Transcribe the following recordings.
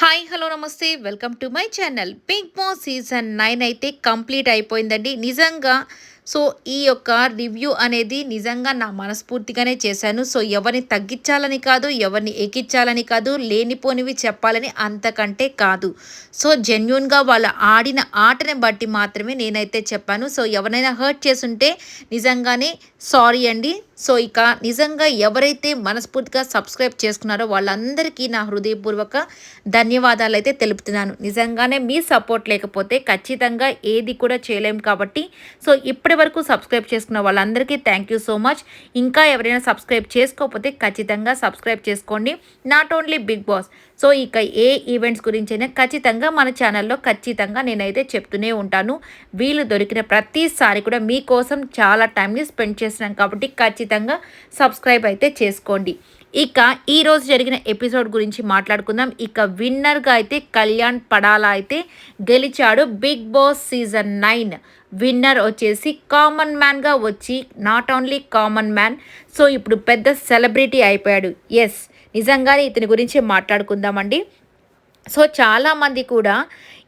Hi hello నమస్తే. Welcome to my channel. Bigg Boss season nine అయితే complete అయిపోయిందండి. నిజంగా సో ఈ యొక్క రివ్యూ అనేది నిజంగా నా మనస్ఫూర్తిగానే చేశాను. సో ఎవరిని తగ్గించాలని కాదు ఎవరిని ఎక్కించాలని కాదు లేనిపోనివి చెప్పాలని అంతకంటే కాదు. సో జెన్యున్గా వాళ్ళు ఆడిన ఆటని బట్టి మాత్రమే నేనైతే చెప్పాను. సో ఎవరైనా హర్ట్ చేసుంటే నిజంగానే సారీ అండి. సో ఇక నిజంగా ఎవరైతే మనస్ఫూర్తిగా సబ్స్క్రైబ్ చేసుకున్నారో వాళ్ళందరికీ నా హృదయపూర్వక ధన్యవాదాలు అయితే తెలుపుతున్నాను. నిజంగానే మీ సపోర్ట్ లేకపోతే ఖచ్చితంగా ఏది కూడా చేయలేము కాబట్టి. సో ఇప్పటి వరకు సబ్స్క్రైబ్ చేసుకున్న వాళ్ళందరికీ థ్యాంక్ యూ సో మచ్ ఇంకా ఎవరైనా సబ్స్క్రైబ్ చేసుకోకపోతే ఖచ్చితంగా సబ్స్క్రైబ్ చేసుకోండి. Not only Bigg Boss so ఇక ఏ ఈవెంట్స్ గురించి అయినా ఖచ్చితంగా మన ఛానల్లో ఖచ్చితంగా నేనైతే చెప్తూనే ఉంటాను. వీళ్ళు దొరికిన ప్రతిసారి కూడా మీకోసం చాలా టైంని స్పెండ్ చేస్తున్నాం కాబట్టి ఖచ్చితంగా సబ్స్క్రైబ్ అయితే చేసుకోండి. ఇక ఈరోజు జరిగిన ఎపిసోడ్ గురించి మాట్లాడుకుందాం. ఇక విన్నర్గా అయితే కళ్యాణ్ పడాలా అయితే గెలిచాడు Bigg Boss season nine. Winner వచ్చేసి కామన్ మ్యాన్గా వచ్చి not only common man so ఇప్పుడు పెద్ద సెలబ్రిటీ అయిపోయాడు. ఎస్ నిజంగానే ఇతని గురించి మాట్లాడుకుందామండి. సో చాలామంది కూడా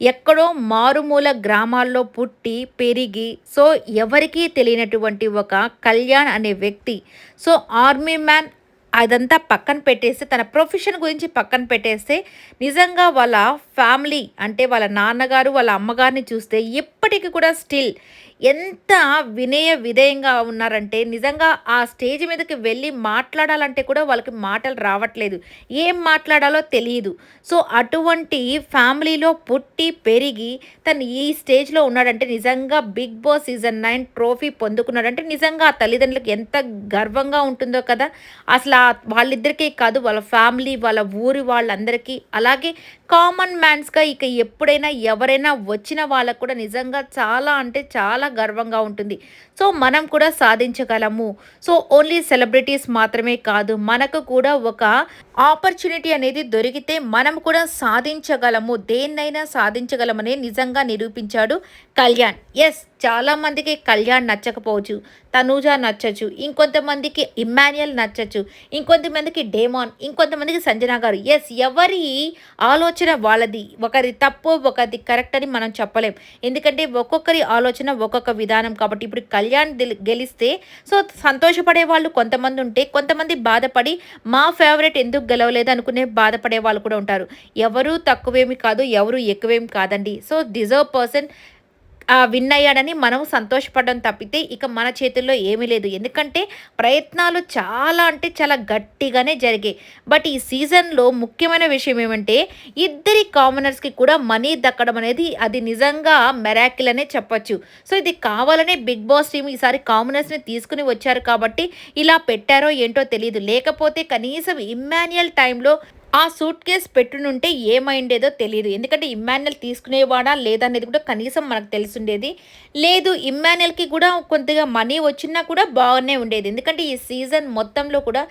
ఎక్కడో మారుమూల గ్రామాల్లో పుట్టి పెరిగి సో ఎవరికీ తెలియనటువంటి ఒక కళ్యాణ్ అనే వ్యక్తి సో ఆర్మీ మ్యాన్ అదంతా పక్కన పెట్టేస్తే తన ప్రొఫెషన్ గురించి పక్కన పెట్టేస్తే నిజంగా వాళ్ళ ఫ్యామిలీ అంటే వాళ్ళ నాన్నగారు వాళ్ళ అమ్మగారిని చూస్తే ఎప్పటికీ కూడా స్టిల్ ఎంత వినయ విధేయంగా ఉన్నారంటే నిజంగా ఆ స్టేజ్ మీదకి వెళ్ళి మాట్లాడాలంటే కూడా వాళ్ళకి మాటలు రావట్లేదు. ఏం మాట్లాడాలో తెలియదు సో అటువంటి ఫ్యామిలీలో పుట్టి పెరిగి తను ఈ స్టేజ్లో ఉన్నాడంటే నిజంగా Bigg Boss season nine trophy పొందుకున్నాడంటే నిజంగా ఆ తల్లిదండ్రులకు ఎంత గర్వంగా ఉంటుందో కదా. అసలు వాళ్ళిద్దరికీ కాదు వాళ్ళ ఫ్యామిలీ వాళ్ళ ఊరి వాళ్ళందరికీ. అలాగే కామన్ మ్యాన్స్గా ఇక ఎప్పుడైనా ఎవరైనా వచ్చిన వాళ్ళకు కూడా నిజంగా చాలా అంటే చాలా గర్వంగా ఉంటుంది. సో మనం కూడా సాధించగలము. సో ఓన్లీ సెలబ్రిటీస్ మాత్రమే కాదు మనకు కూడా ఒక ఆపర్చునిటీ అనేది దొరికితే మనం కూడా సాధించగలము. దేన్నైనా సాధించగలమని నిజంగా నిరూపించాడు కళ్యాణ్. ఎస్ చాలామందికి కళ్యాణ్ నచ్చకపోవచ్చు తనూజ నచ్చచ్చు ఇంకొంతమందికి ఇమ్మాన్యుయల్ నచ్చచ్చు ఇంకొంతమందికి డేమాన్ ఇంకొంతమందికి సంజన గారు. ఎస్ ఎవరి ఆలోచన వాళ్ళది. ఒకరి తప్పు ఒకరి కరెక్ట్ అని మనం చెప్పలేం. ఎందుకంటే ఒక్కొక్కరి ఆలోచన ఒక్కొక్క విధానం కాబట్టి ఇప్పుడు కళ్యాణ్ గెలిస్తే సో సంతోషపడే వాళ్ళు కొంతమంది ఉంటే కొంతమంది బాధపడి మా ఫేవరెట్ ఎందుకు గెలవలేదు అనుకునే బాధపడే వాళ్ళు కూడా ఉంటారు. ఎవరు తక్కువేమి కాదు ఎవరు ఎక్కువేమి కాదండి. సో డిజర్వ్ పర్సన్ విన్ అయ్యాడని మనం సంతోషపడడం తప్పితే ఇక మన చేతుల్లో ఏమీ లేదు. ఎందుకంటే ప్రయత్నాలు చాలా అంటే చాలా గట్టిగానే జరిగాయి. బట్ ఈ సీజన్లో ముఖ్యమైన విషయం ఏమంటే ఇద్దరి కామనర్స్కి కూడా మనీ దక్కడం అనేది అది నిజంగా మెరాకిల్ అనే చెప్పచ్చు. సో ఇది కావాలనే బిగ్ బాస్ టీమ్ ఈసారి కామనర్స్ని తీసుకుని వచ్చారు కాబట్టి ఇలా పెట్టారో ఏంటో తెలియదు లేకపోతే కనీసం ఇమ్మాన్యుయల్ టైంలో ఆ సూట్ కేస్ పెట్టునుంటే ఏమైండేదో తెలియదు ఎందుకంటే ఇమ్మాన్యుల్ తీసుకునేవాడా లేదా అనేది కూడా కనీసం మనకు తెలిసిండేది. లేదు ఇమ్మాన్యుల్కి కూడా కొద్దిగా మనీ వచ్చినా కూడా బాగానే ఉండేది. ఎందుకంటే ఈ సీజన్ మొత్తంలో కూడా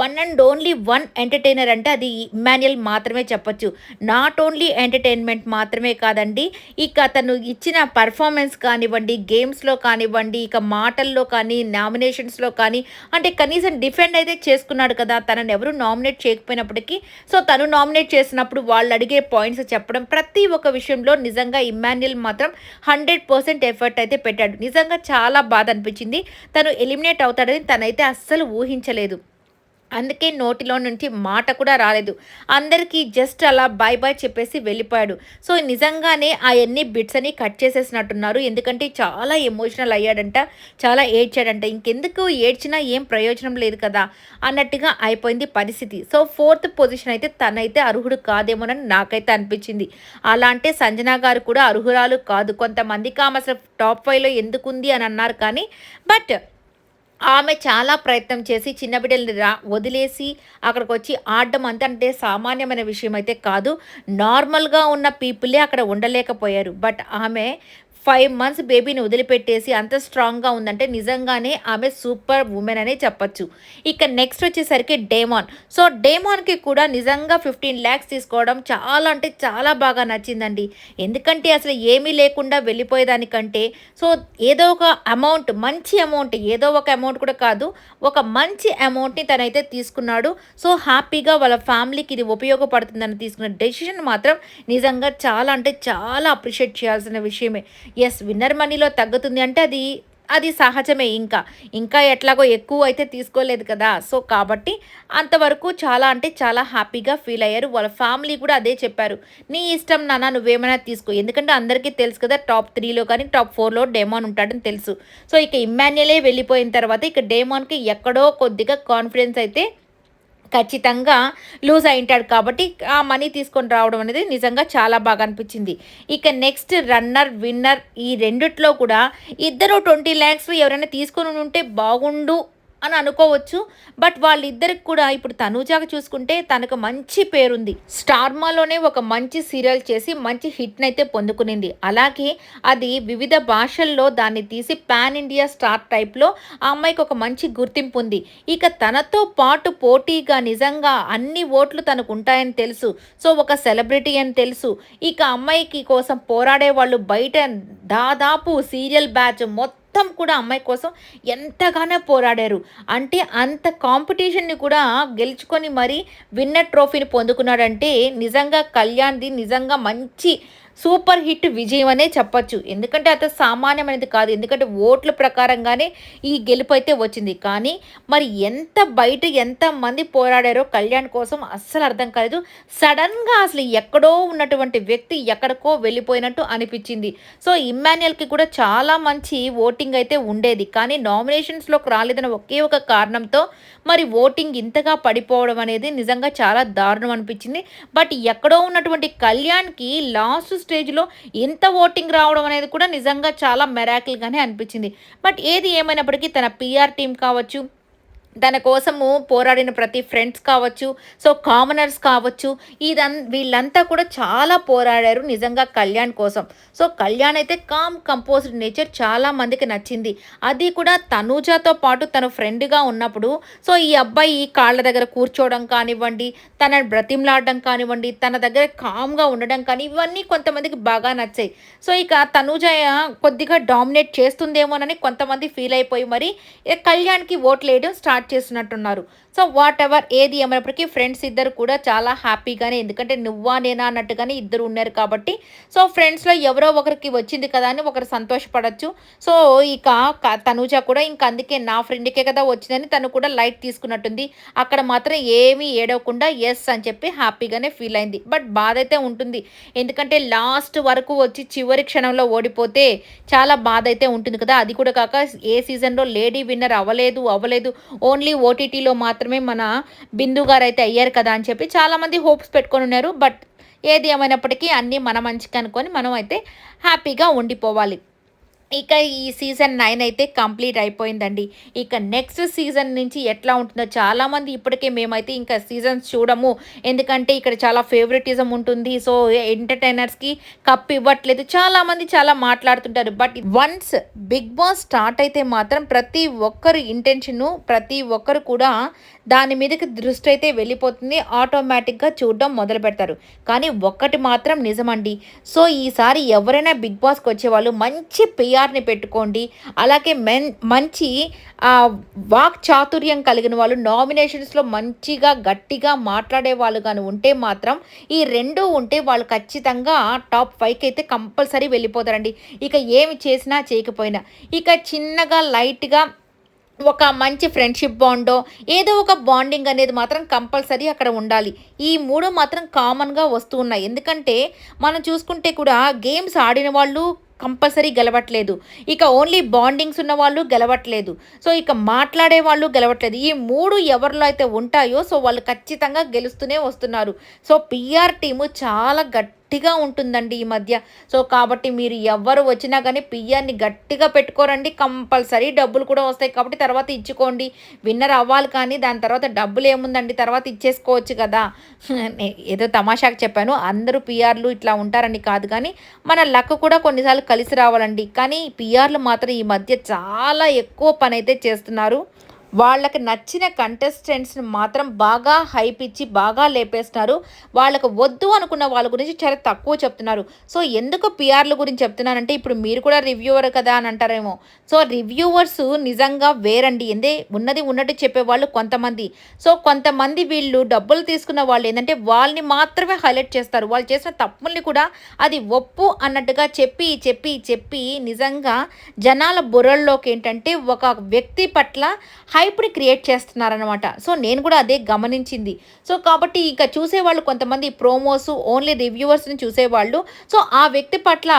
one and only one entertainer అంటే అది ఇమ్మాన్యుల్ మాత్రమే చెప్పచ్చు. నాట్ ఓన్లీ ఎంటర్టైన్మెంట్ మాత్రమే కాదండి. ఇక అతను ఇచ్చిన పర్ఫార్మెన్స్ కానివ్వండి గేమ్స్లో కానివ్వండి ఇక మాటల్లో కానీ నామినేషన్స్లో కానీ అంటే కనీసం డిఫెండ్ అయితే చేసుకున్నాడు కదా. తనని ఎవరు నామినేట్ చేయకపోయినప్పటికీ సో తను నామినేట్ చేసినప్పుడు వాళ్ళు అడిగే పాయింట్స్ చెప్పడం ప్రతి ఒక్క విషయంలో నిజంగా ఇమాన్యుల్ మాత్రం హండ్రెడ్ పర్సెంట్ ఎఫర్ట్ అయితే పెట్టాడు. నిజంగా చాలా బాధ అనిపించింది. తను ఎలిమినేట్ అవుతాడని తనైతే అస్సలు ఊహించలేదు. అందుకే నోటిలో నుంచి మాట కూడా రాలేదు. అందరికీ జస్ట్ అలా బాయ్ బాయ్ చెప్పేసి వెళ్ళిపోయాడు. సో నిజంగానే ఆ ఎన్ని బిట్స్ అని కట్ చేసేసినట్టున్నారు. ఎందుకంటే చాలా ఎమోషనల్ అయ్యాడంట చాలా ఏడ్చాడంట. ఇంకెందుకు ఏడ్చినా ఏం ప్రయోజనం లేదు కదా అన్నట్టుగా అయిపోయింది పరిస్థితి. సో ఫోర్త్ పొజిషన్ అయితే తనైతే అర్హుడు కాదేమోనని నాకైతే అనిపించింది. అలా అంటే సంజన గారు కూడా అర్హురాలు కాదు. కొంతమందికి ఆమె అసలు టాప్ ఫైవ్లో ఎందుకుంది అని అన్నారు కానీ బట్ ఆమె చాలా ప్రయత్నం చేసి చిన్న బిడ్డల్ని రా వదిలేసి అక్కడికి వచ్చి ఆడడం అంతంటే సామాన్యమైన విషయం అయితే కాదు. నార్మల్గా ఉన్న పీపులే అక్కడ ఉండలేకపోయారు. బట్ ఆమె ఫైవ్ మంత్స్ బేబీని వదిలిపెట్టేసి అంత స్ట్రాంగ్గా ఉందంటే నిజంగానే ఆమె సూపర్ ఉమెన్ అనే చెప్పచ్చు. ఇక నెక్స్ట్ వచ్చేసరికి డేమాన్. సో డేమాన్కి కూడా నిజంగా ఫిఫ్టీన్ ల్యాక్స్ తీసుకోవడం చాలా అంటే చాలా బాగా నచ్చిందండి. ఎందుకంటే అసలు ఏమీ లేకుండా వెళ్ళిపోయేదానికంటే సో ఏదో ఒక అమౌంట్ మంచి అమౌంట్ ఏదో ఒక అమౌంట్ కూడా కాదు ఒక మంచి అమౌంట్ని తనైతే తీసుకున్నాడు. సో హ్యాపీగా వాళ్ళ ఫ్యామిలీకి ఇది ఉపయోగపడుతుందని తీసుకున్న డెసిషన్ మాత్రం నిజంగా చాలా అంటే చాలా అప్రిషియేట్ చేయాల్సిన విషయమే. ఎస్ విన్నర్ మనీలో తగ్గుతుంది అంటే అది అది సహజమే ఇంకా. ఇంకా ఎట్లాగో ఎక్కువ అయితే తీసుకోలేదు కదా. సో కాబట్టి అంతవరకు చాలా అంటే చాలా హ్యాపీగా ఫీల్ అయ్యారు. వాళ్ళ ఫ్యామిలీ కూడా అదే చెప్పారు. నీ ఇష్టం నాన్న నువ్వేమైనా తీసుకో. ఎందుకంటే అందరికీ తెలుసు కదా టాప్ త్రీలో కానీ టాప్ ఫోర్లో డేమాన్ ఉంటాడని తెలుసు. సో ఇక ఇమ్మాన్యులే వెళ్ళిపోయిన తర్వాత ఇక డేమాన్కి ఎక్కడో కొద్దిగా కాన్ఫిడెన్స్ అయితే ఖచ్చితంగా లూజ్ అయింటాడు కాబట్టి ఆ మనీ తీసుకొని రావడం అనేది నిజంగా చాలా బాగా అనిపించింది. ఇక నెక్స్ట్ రన్నర్ విన్నర్ ఈ రెండిట్లో కూడా ఇద్దరు ట్వంటీ ల్యాక్స్ ఎవరైనా తీసుకొని ఉంటే బాగుండు అని అనుకోవచ్చు. బట్ వాళ్ళిద్దరికి కూడా ఇప్పుడు తనూజాగా చూసుకుంటే తనకు మంచి పేరుంది. స్టార్మాలోనే ఒక మంచి సీరియల్ చేసి మంచి హిట్ని అయితే పొందుకునింది. అలాగే అది వివిధ భాషల్లో దాన్ని తీసి పాన్ ఇండియా స్టార్ టైప్లో ఆ అమ్మాయికి ఒక మంచి గుర్తింపు ఉంది. ఇక తనతో పాటు పోటీగా నిజంగా అన్ని ఓట్లు తనకు ఉంటాయని తెలుసు. సో ఒక సెలబ్రిటీ అని తెలుసు. ఇక అమ్మాయికి కోసం పోరాడే వాళ్ళు బయట దాదాపు సీరియల్ బ్యాచ్ మొత్తం మొత్తం కూడా అమ్మాయి కోసం ఎంతగానో పోరాడారు. అంటే అంత కాంపిటీషన్ని కూడా గెలుచుకొని మరీ విన్నర్ ట్రోఫీని పొందుకున్నాడంటే నిజంగా కళ్యాణ్ది నిజంగా మంచి సూపర్ హిట్ విజయం అనే చెప్పచ్చు. ఎందుకంటే అతను సామాన్యమైనది కాదు. ఎందుకంటే ఓట్ల ప్రకారంగానే ఈ గెలుపు అయితే వచ్చింది. కానీ మరి ఎంత బయట ఎంత మంది పోరాడారో కళ్యాణ్ కోసం అస్సలు అర్థం కాలేదు. సడన్గా అసలు ఎక్కడో ఉన్నటువంటి వ్యక్తి ఎక్కడికో వెళ్ళిపోయినట్టు అనిపించింది. సో ఇమ్మాన్యుయల్కి కూడా చాలా మంచి ఓటింగ్ అయితే ఉండేది. కానీ నామినేషన్స్లోకి రాలేదని ఒకే ఒక కారణంతో మరి ఓటింగ్ ఇంతగా పడిపోవడం అనేది నిజంగా చాలా దారుణం అనిపించింది. బట్ ఎక్కడో ఉన్నటువంటి కళ్యాణ్కి లాస్ట్ స్టేజ్లో ఇంత ఓటింగ్ రావడం అనేది కూడా నిజంగా చాలా మెరాకిల్గానే అనిపించింది. బట్ ఏది ఏమైనప్పటికీ తన పిఆర్ టీం కావచ్చు తన కోసము పోరాడిన ప్రతి ఫ్రెండ్స్ కావచ్చు సో కామనర్స్ కావచ్చు ఇదం వీళ్ళంతా కూడా చాలా పోరాడారు నిజంగా కళ్యాణ్ కోసం. సో కళ్యాణ్ అయితే కామ్ కంపోజ్డ్ నేచర్ చాలా మందికి నచ్చింది. అది కూడా తనూజాతో పాటు తన ఫ్రెండ్గా ఉన్నప్పుడు సో ఈ అబ్బాయి కాళ్ళ దగ్గర కూర్చోవడం కానివ్వండి తన బ్రతిమలాడడం కానివ్వండి తన దగ్గర కామ్గా ఉండడం కానీ ఇవన్నీ కొంతమందికి బాగా నచ్చాయి. సో ఇక తనూజ కొద్దిగా డామినేట్ చేస్తుందేమోనని కొంతమంది ఫీల్ అయిపోయి మరి కళ్యాణ్కి ఓట్లు వేయడం స్టార్ట్ చేసినట్టున్నారు. సో వాట్ ఎవర్ ఏది ఏమైనప్పటికీ ఫ్రెండ్స్ ఇద్దరు కూడా చాలా హ్యాపీగానే ఎందుకంటే నువ్వా నేనా అన్నట్టుగానే ఇద్దరు ఉన్నారు కాబట్టి. సో ఫ్రెండ్స్లో ఎవరో ఒకరికి వచ్చింది కదా అని ఒకరు సంతోషపడచ్చు. సో ఇక తనుజ కూడా ఇంక అందుకే నా ఫ్రెండ్కే కదా వచ్చిందని తను కూడా లైట్ తీసుకున్నట్టుంది. అక్కడ మాత్రం ఏమీ ఏడవకుండా ఎస్ అని చెప్పి హ్యాపీగానే ఫీల్ అయింది. బట్ బాధ అయితే ఉంటుంది. ఎందుకంటే లాస్ట్ వరకు వచ్చి చివరి క్షణంలో ఓడిపోతే చాలా బాధ అయితే ఉంటుంది కదా. అది కూడా కాక ఏ సీజన్లో లేడీ విన్నర్ అవ్వలేదు అవ్వలేదు. ఓన్లీ ఓటీటీలో మాత్రం మాత్రమే మన బిందు గారు అయితే అయ్యారు కదా అని చెప్పి చాలామంది హోప్స్ పెట్టుకొని ఉన్నారు. బట్ ఏది ఏమైనప్పటికీ అన్నీ మన మంచికి అనుకొని మనం అయితే హ్యాపీగా ఉండిపోవాలి. ఇక ఈ సీజన్ నైన్ అయితే కంప్లీట్ అయిపోయిందండి. ఇక నెక్స్ట్ సీజన్ నుంచి ఎట్లా ఉంటుందో చాలామంది ఇప్పటికే మేమైతే ఇంకా సీజన్స్ చూడము. ఎందుకంటే ఇక్కడ చాలా ఫేవరెటిజం ఉంటుంది. సో ఎంటర్టైనర్స్కి కప్ ఇవ్వట్లేదు. చాలామంది చాలా మాట్లాడుతుంటారు. But once Bigg Boss start అయితే మాత్రం ప్రతి ఒక్కరు ఇంటెన్షను ప్రతి ఒక్కరు కూడా దాని మీదకి దృష్టి అయితే వెళ్ళిపోతుంది. ఆటోమేటిక్గా చూడడం మొదలు పెడతారు. కానీ ఒక్కటి మాత్రం నిజమండి. సో ఈసారి ఎవరైనా బిగ్ బాస్కి వచ్చేవాళ్ళు మంచి పిఆర్ని పెట్టుకోండి. అలాగే మెన్ మంచి వాక్ చాతుర్యం కలిగిన వాళ్ళు నామినేషన్స్లో మంచిగా గట్టిగా మాట్లాడే వాళ్ళు కానీ ఉంటే మాత్రం ఈ రెండు ఉంటే వాళ్ళు ఖచ్చితంగా టాప్ ఫైవ్కి అయితే కంపల్సరీ వెళ్ళిపోతారండి. ఇక ఏమి చేసినా చేయకపోయినా. ఇక చిన్నగా లైట్గా ఒక మంచి ఫ్రెండ్షిప్ బాండో ఏదో ఒక బాండింగ్ అనేది మాత్రం కంపల్సరీ అక్కడ ఉండాలి. ఈ మూడు మాత్రం కామన్గా వస్తూ ఉన్నాయి. ఎందుకంటే మనం చూసుకుంటే కూడా గేమ్స్ ఆడిన వాళ్ళు కంపల్సరీ గెలవట్లేదు. ఇక ఓన్లీ బాండింగ్స్ ఉన్న వాళ్ళు గెలవట్లేదు. సో ఇక మాట్లాడే వాళ్ళు గెలవట్లేదు. ఈ మూడు ఎవరిలో అయితే ఉంటాయో సో వాళ్ళు ఖచ్చితంగా గెలుస్తూనే వస్తున్నారు. సో పిఆర్ టీము చాలా గట్టి గట్టిగా ఉంటుందండి ఈ మధ్య. సో కాబట్టి మీరు ఎవరు వచ్చినా కానీ పిఆర్ని గట్టిగా పెట్టుకోరండి. కంపల్సరీ డబ్బులు కూడా వస్తాయి. కాబట్టి తర్వాత ఇచ్చుకోండి. విన్నర్ అవ్వాలి కానీ దాని తర్వాత డబ్బులు ఏముందండి? తర్వాత ఇచ్చేసుకోవచ్చు కదా. ఏదో తమాషాకు చెప్పాను. అందరూ పిఆర్లు ఇట్లా ఉంటారని కాదు కానీ మన లక్ కూడా కొన్నిసార్లు కలిసి రావాలండి. కానీ పిఆర్లు మాత్రం ఈ మధ్య చాలా ఎక్కువ పని అయితే చేస్తున్నారు. వాళ్ళకి నచ్చిన కంటెస్టెంట్స్ని మాత్రం బాగా హైప్ ఇచ్చి బాగా లేపేస్తున్నారు. వాళ్ళకు వద్దు అనుకున్న వాళ్ళ గురించి చాలా తక్కువ చెప్తున్నారు. సో ఎందుకు పిఆర్ల గురించి చెప్తున్నానంటే ఇప్పుడు మీరు కూడా రివ్యూవర్ కదా అని అంటారేమో. సో రివ్యూవర్స్ నిజంగా వేరండి. ఎందే ఉన్నది ఉన్నట్టు చెప్పేవాళ్ళు కొంతమంది. సో కొంతమంది వీళ్ళు డబ్బులు తీసుకున్న వాళ్ళు ఏంటంటే వాళ్ళని మాత్రమే హైలైట్ చేస్తారు. వాళ్ళు చేసిన తప్పుల్ని కూడా అది ఒప్పు అన్నట్టుగా చెప్పి చెప్పి చెప్పి నిజంగా జనాల బుర్రల్లోకి ఏంటంటే ఒక వ్యక్తి పట్ల హై హైప్ని క్రియేట్ చేస్తున్నారనమాట సో నేను కూడా అదే గమనించింది. సో కాబట్టి ఇక చూసేవాళ్ళు కొంతమంది ప్రోమోస్ ఓన్లీ రివ్యూవర్స్ని చూసేవాళ్ళు. సో ఆ వ్యక్తి పట్ల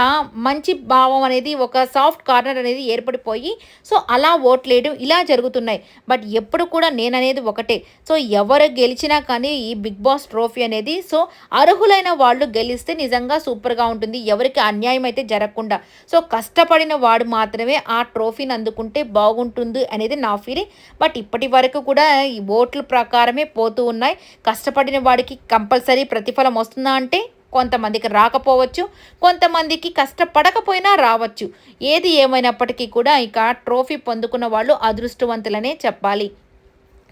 మంచి భావం అనేది ఒక సాఫ్ట్ కార్నర్ అనేది ఏర్పడిపోయి సో అలా ఓట్లేయడం ఇలా జరుగుతున్నాయి. బట్ ఎప్పుడు కూడా నేను అనేది ఒకటే. సో ఎవరు గెలిచినా కానీ ఈ బిగ్ బాస్ ట్రోఫీ అనేది సో అర్హులైన వాళ్ళు గెలిస్తే నిజంగా సూపర్గా ఉంటుంది. ఎవరికి అన్యాయం అయితే జరగకుండా. సో కష్టపడిన వాడు మాత్రమే ఆ ట్రోఫీని అందుకుంటే బాగుంటుంది అనేది నా ఫీలింగ్ బట్ ఇప్పటి వరకు కూడా ఈ ఓట్ల ప్రకారమే పోతూ ఉన్నాయి. కష్టపడిన వాడికి కంపల్సరీ ప్రతిఫలం వస్తుందా అంటే కొంతమందికి రాకపోవచ్చు కొంతమందికి కష్టపడకపోయినా రావచ్చు. ఏది ఏమైనప్పటికీ కూడా ఇక ట్రోఫీ పొందుకున్న వాళ్ళు అదృష్టవంతులనే చెప్పాలి.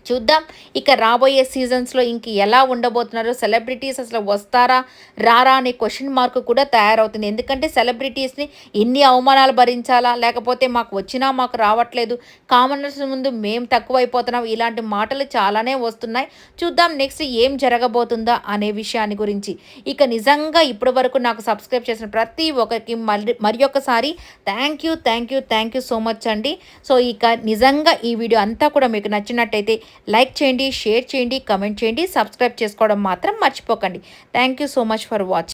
చూద్దాం. ఇక రాబోయే సీజన్స్లో ఇంక ఎలా ఉండబోతున్నారో? సెలబ్రిటీస్ అసలు వస్తారా రారా అనే క్వశ్చన్ మార్క్ కూడా తయారవుతుంది. ఎందుకంటే సెలబ్రిటీస్ని ఎన్ని అవమానాలు భరించాలా? లేకపోతే మాకు వచ్చినా మాకు రావట్లేదు. కామనర్స్ ముందు మేము తక్కువైపోతున్నాం. ఇలాంటి మాటలు చాలానే వస్తున్నాయి. చూద్దాం నెక్స్ట్ ఏం జరగబోతుందా అనే విషయాన్ని గురించి. ఇక నిజంగా ఇప్పటి వరకు నాకు సబ్స్క్రైబ్ చేసిన ప్రతి ఒక్కరికి మరి మరి ఒక్కసారి thank you thank you thank you so much అండి. సో ఇక నిజంగా ఈ వీడియో అంతా కూడా మీకు నచ్చినట్టయితే లైక్ చేయండి షేర్ చేయండి కమెంట్ చేయండి సబ్స్క్రైబ్ చేసుకోవడం మాత్రం మర్చిపోకండి. Thank you so much for watching